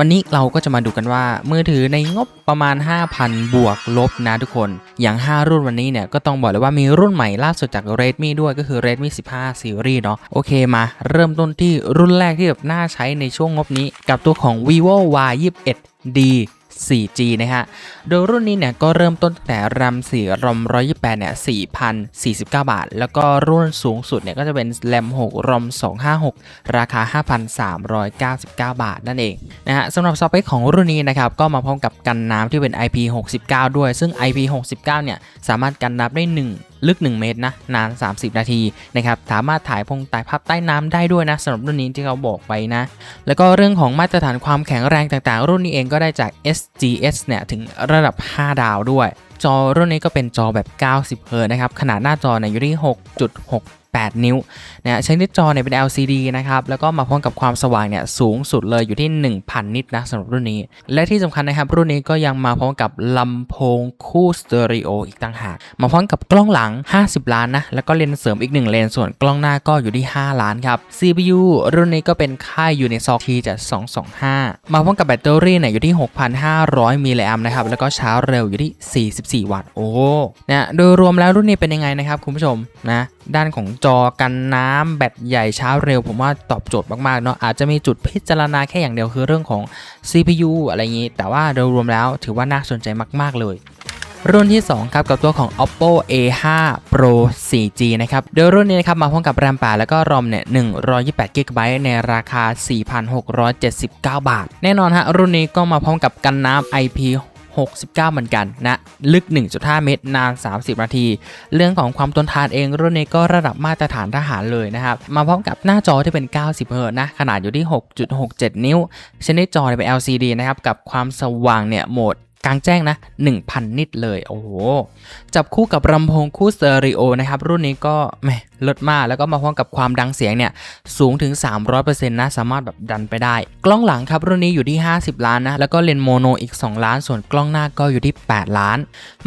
วันนี้เราก็จะมาดูกันว่า มือถือในงบประมาณ 5,000 บวกลบนะทุกคน อย่าง 5 รุ่นวันนี้เนี่ย ก็ต้องบอกเลยว่ามีรุ่นใหม่ล่าสุดจาก Redmi ด้วยก็คือ Redmi 15 Series เนาะโอเคมา เริ่มต้นที่รุ่นแรกที่แบบน่าใช้ในช่วงงบนี้ กับตัวของ vivo y 2 1 d 4G นะฮะ โดยรุ่นนี้เนี่ยก็เริ่มต้นตั้งแต่ RAM 4 ROM 128เนี่ย4,049 บาท แล้วก็รุ่นสูงสุดเนี่ยก็จะเป็น RAM 6 ROM 256 ราคา 5,399 บาทนั่นเองนะฮะสำหรับสเปคของรุ่นนี้นะครับก็มาพร้อมกับกันน้ำที่เป็น IP69 ด้วย ซึ่ง IP69 เนี่ยสามารถกันน้ำได้ 1 ลึก 1 เมตรนะนาน 30 นาทีนะครับสามารถถ่ายพงถ่ายภาพใต้น้ำได้ด้วยนะสำหรับรุ่นนี้ที่เขาบอกไว้นะ แล้วก็เรื่องของมาตรฐานความแข็งแรงต่างๆ รุ่นนี้เองก็ได้จาก SGS เนี่ยถึงระดับ 5 ดาวด้วยจอรุ่นนี้ก็เป็นจอแบบ 90 เฮิร์นะครับ ขนาดหน้าจอเนี่ยอยู่ที่ 6.68นิ้วนะฮะชนิดจอเนี่ยเป็น LCD นะครับ แล้วก็มาพร้อมกับความสว่างเนี่ยสูงสุดเลยอยู่ที่ 1,000 นิตนะสำหรับรุ่นนี้ และที่สำคัญนะครับ รุ่นนี้ก็ยังมาพร้อมกับลำโพงคู่สเตอริโออีกต่างหาก มาพร้อมกับกล้องหลัง 50 ล้านนะ แล้วก็เลนส์เสริมอีก 1 เลนส์ส่วนกล้องหน้าก็อยู่ที่ 5 ล้านครับ CPU รุ่นนี้ก็เป็นค่ายอยู่ในซอกทีจาก225 มาพร้อมกับแบตเตอรี่เนี่ยอยู่ที่ 6,500 มิลลิแอมป์นะครับ แล้วก็ชาร์จเร็วอยู่ที่ 44 วัตต์ โอ้นะโดยรวมแล้วรุ่นนี้เป็นยังไงนะครับคุณผู้ชมนะ ด้านของจอกันน้ำแบตใหญ่ช้าเร็ว ผมว่าตอบโจทย์มากๆเนาะอาจจะมีจุดพิจารณาแค่อย่างเดียวคือเรื่องของ CPU อะไรอย่างนี้ แต่ว่าโดยรวมแล้วถือว่าน่าสนใจมาก ๆ เลยรุ่นที่ 2 ครับ กับตัวของ oppo a5 pro 4g นะครับ โดยรุ่นนี้นะครับ มาพร้อมกับ RAM 8แล้วก็ ROM เนี่ย128 GB ในราคา 4,679 บาท แน่นอนฮะ รุ่นนี้ก็มาพร้อมกับกันน้ำ IP 69 เหมือนกันนะ ลึก 1.5 เมตร นาน 30 นาที เรื่องของความทนทานเองรุ่นนี้ก็ระดับมาตรฐานทหารเลยนะครับ มาพร้อมกับหน้าจอที่เป็น 90 เฮิรตซ์นะ ขนาดอยู่ที่ 6.67 นิ้วชนิดจอเป็น LCD นะครับ กับความสว่างเนี่ยโหมด กลางแจ้งนะ 1,000 นิตเลย โอ้โห จับคู่กับลำโพงคู่เตอริโอนะครับ รุ่นนี้ก็แหมลดมากแล้วก็มาพร้อมกับความดังเสียงเนี่ย สูงถึง 300%นะ สามารถแบบดันไปได้ กล้องหลังครับ รุ่นนี้อยู่ที่ 50 ล้านนะ แล้วก็เลนส์โมโนอีก 2 ล้าน ส่วนกล้องหน้าก็อยู่ที่ 8 ล้าน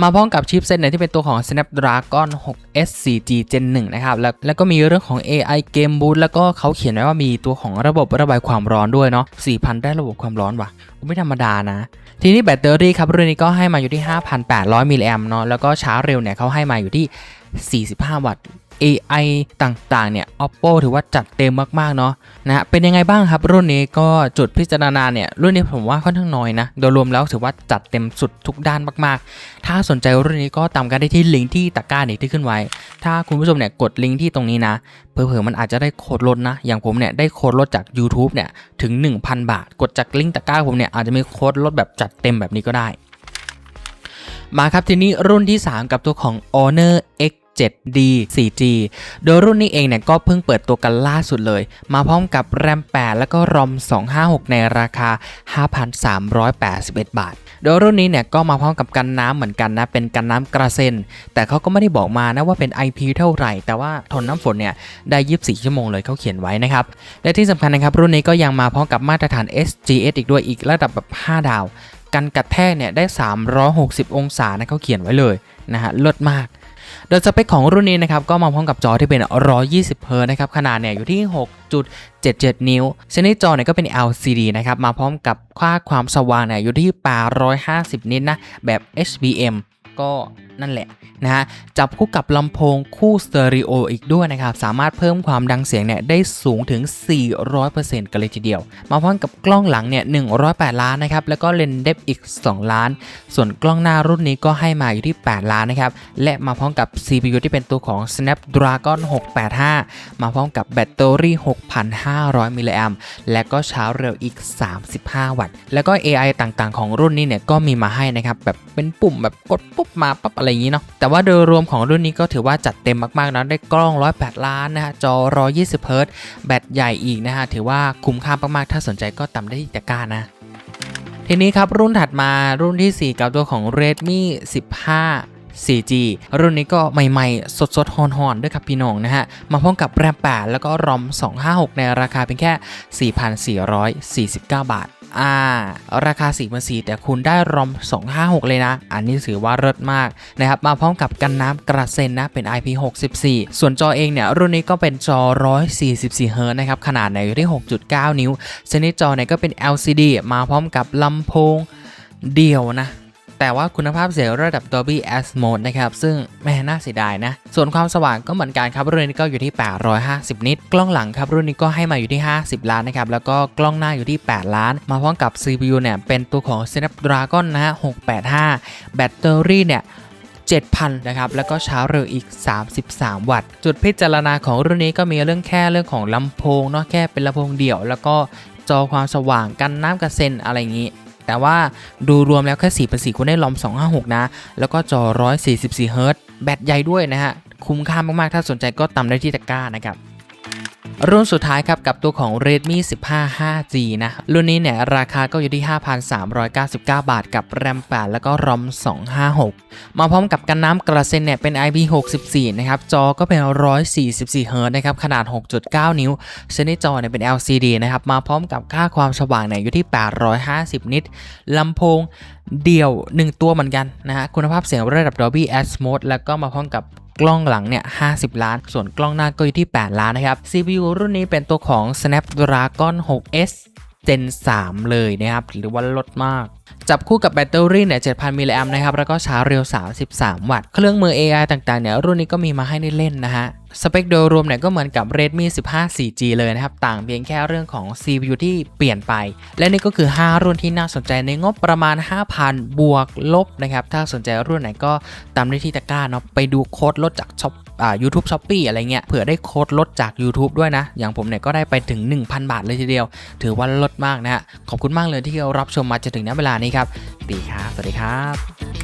มาพร้อมกับชิปเซตเนี่ยที่เป็นตัวของ Snapdragon 6 SCG Gen 1 นะครับ แล้วแล้วก็มีเรื่องของ AI Game Boost แล้วก็เขาเขียนไว้ว่ามีตัวของระบบระบายความร้อนด้วยเนาะ 4,000 ได้ระบบความร้อนว่ะ ไม่ธรรมดานะ ทีนี้แบตเตอรี่ครับรุ่นนี้ก็ให้มาอยู่ที่ 5,800มิลลิแอมป์เนาะแล้วก็ชาร์จเร็วเนี่ยเขาให้มาอยู่ที่ 45 วัตต์ AI ต่างๆ เนี่ย Oppo ถือว่าจัดเต็มมากๆ เนาะนะฮะเป็นยังไงบ้างครับรุ่นนี้ก็จุดพิจารณาเนี่ย รุ่นนี้ผมว่าค่อนข้างน้อยนะ โดยรวมแล้วถือว่าจัดเต็มสุดทุกด้านมากๆ ถ้าสนใจรุ่นนี้ก็ตามกันได้ที่ลิงก์ที่ตะกร้าเนี่ยที่ขึ้นไว้ ถ้าคุณผู้ชมเนี่ยกดลิงก์ที่ตรงนี้นะเผลอๆมันอาจจะได้โค้ดลดนะ อย่างผมเนี่ยได้โค้ดลดจาก YouTube เนี่ยถึง 1,000 บาท กดจากลิงก์ตะกร้าผมเนี่ยอาจจะมีโค้ดลดแบบจัดเต็มแบบนี้ก็ได้มาครับทีนี้รุ่นที่ 3 กับตัวของ Honor X 7D 4G โดยรุ่นนี้เองเนี่ยก็เพิ่งเปิดตัวกันล่าสุดเลย มาพร้อมกับ RAM 8แล้วก็ ROM 256 ในราคา 5,381 บาท โดยรุ่นนี้เนี่ยก็มาพร้อมกับกันน้ำเหมือนกันนะ เป็นกันน้ำกระเซ็น แต่เขาก็ไม่ได้บอกมานะว่าเป็น IP เท่าไหร่ แต่ว่าทนน้ำฝนเนี่ยได้ 24 ชั่วโมงเลยเขาเขียนไว้นะครับ และที่สำคัญนะครับรุ่นนี้ก็ยังมาพร้อมกับมาตรฐาน SGS อีกด้วยอีกระดับแบบ 5 ดาวกันกระแทกเนี่ยได้ 360 องศานะเขาเขียนไว้เลยนะฮะเลิศมาก โดยสเปคของรุ่นนี้นะครับก็มาพร้อมกับจอที่เป็น 120 เฮิรตซ์นะครับขนาดเนี่ยอยู่ที่ 6.77 นิ้วชนิดจอเนี่ยก็เป็น LCD นะครับมาพร้อมกับค่าความสว่างเนี่ยอยู่ที่ 850 นิตนะแบบ HBM ก็นั่นแหละนะฮะจับคู่กับลำโพงคู่สเตอริโออีกด้วยนะครับ สามารถเพิ่มความดังเสียงเนี่ยได้สูงถึง 400%กันเลยทีเดียว มาพร้อมกับกล้องหลังเนี่ย 108 ล้านนะครับ แล้วก็เลนส์เดฟอีก 2 ล้าน ส่วนกล้องหน้ารุ่นนี้ก็ให้มาอยู่ที่ 8 ล้านนะครับ และมาพร้อมกับ CPU ที่เป็นตัวของ Snapdragon 685 มาพร้อมกับแบตเตอรี่ 6,500 มิลลิแอมและก็ชาร์จเร็วอีก 35 วัตต์ แล้วก็ AI ต่างๆ ของรุ่นนี้เนี่ยก็มีมาให้นะครับแบบเป็นปุ่มแบบกดปุ๊บมาปั๊บอะไรอย่างนี้เนาะแต่ว่าโดยรวมของรุ่นนี้ก็ถือว่าจัดเต็มมากๆนะได้กล้อง 108 ล้านนะฮะจอ 120 เฮิร์ตแบตใหญ่อีกนะฮะถือว่าคุ้มค่ามากๆ ถ้าสนใจก็ตามได้ที่ตะกร้านะทีนี้ครับรุ่นถัดมารุ่นที่ 4 กับตัวของ Redmi 15 4G รุ่นนี้ก็ใหม่ๆ สดๆฮอนๆ ด้วยครับพี่น้องนะฮะ มาพร้อมกับ RAM 8แล้วก็ ROM 256 ในราคาเพียงแค่ 4,449 บาท อ่าราคา 4 4 0แต่คุณได้รอม 256 เลยนะ อันนี้ถือว่าเลิศมากนะครับ มาพร้อมกับกันน้ำกระเซ็นนะ เป็น IP64 ส่วนจอเองเนี่ย รุ่นนี้ก็เป็นจอ 144 Hz นะครับ ขนาดในอยู่ที่ 6.9 นิ้วชนิดจอเนี่ยก็เป็น LCD มาพร้อมกับลำโพงเดี่ยวนะ แต่ว่าคุณภาพเสียงระดับ Dolby Atmos นะครับ ซึ่งแม่น่าเสียดายนะ ส่วนความสว่างก็เหมือนกันครับ รุ่นนี้ก็อยู่ที่ 850 นิต กล้องหลังครับ รุ่นนี้ก็ให้มาอยู่ที่ 50 ล้านนะครับ แล้วก็กล้องหน้าอยู่ที่ 8 ล้าน มาพร้อมกับ CPU เนี่ย เป็นตัวของ Snapdragon นะฮะ685 แบตเตอรี่เนี่ย7,000 นะครับ แล้วก็ชาร์จเร็วอีก 33 วัตต์ จุดพิจารณาของรุ่นนี้ก็มีเรื่องแค่เรื่องของลำโพงเนาะแค่เป็นลำโพงเดี่ยว แล้วก็จอความสว่างกันน้ำกระเซ็นอะไรอย่างนี้ แต่ว่าดูรวมแล้วแค่ 4 เป็น4คุณได้ลอม 256 นะ แล้วก็จอ 144 เฮิรตซ์แบตใหญ่ด้วยนะฮะ คุ้มค่ามากๆ ถ้าสนใจก็ตามได้ที่ตะกร้านะครับ รุ่นสุดท้ายครับกับตัวของ Redmi 15 5G นะรุ่นนี้เนี่ยราคาก็อยู่ที่ 5,399 บาท กับแรม 8 แล้วก็รอม 256 มาพร้อมกับกันน้ำกระเซ็นเนี่ยเป็น IP64 นะครับ จอก็เป็น 144เฮิร์นะครับ ขนาด 6.9 นิ้วชนิดจอเนี่ยเป็น LCD นะครับ มาพร้อมกับค่าความสว่างเนี่ยอยู่ที่ 850 นิตลำโพงเดี่ยว 1 ตัวเหมือนกันนะฮะคุณภาพเสียงระดับ Dolby Atmos แล้วก็มาพร้อมกับ กล้องหลังเนี่ย 50 ล้าน ส่วนกล้องหน้าก็อยู่ที่ 8 ล้านนะครับ CPU รุ่นนี้เป็นตัวของ Snapdragon 6S Gen 3 เลยนะครับ หรือว่าลดมาก จับคู่กับแบตเตอรี่เนี่ย 7,000 มิลลิแอมป์นะครับ แล้วก็ชาร์จเร็ว 33 วัตต์ เครื่องมือ AI ต่างๆ เนี่ย รุ่นนี้ก็มีมาให้ได้เล่นนะฮะ สเปคโดยรวมเนี่ย ก็เหมือนกับ Redmi 15 4G เลยนะครับ ต่างเพียงแค่เรื่องของ CPU ที่เปลี่ยนไป และนี่ก็คือ 5 รุ่นที่น่าสนใจในงบประมาณ 5,000 บวกลบนะครับ ถ้าสนใจรุ่นไหนก็ตามได้ที่ตะกร้าเนาะ ไปดูโค้ดลดจากช็อป อ่า YouTube Shopee อะไรเงี้ยเผื่อได้โค้ดลดจาก YouTube ด้วยนะ อย่างผมเนี่ยก็ได้ไปถึง 1,000 บาทเลยทีเดียว ถือว่าลดมากนะฮะขอบคุณมากเลยที่รับชมมาจนถึงณเวลานี้ครับตีครับ สวัสดีครับ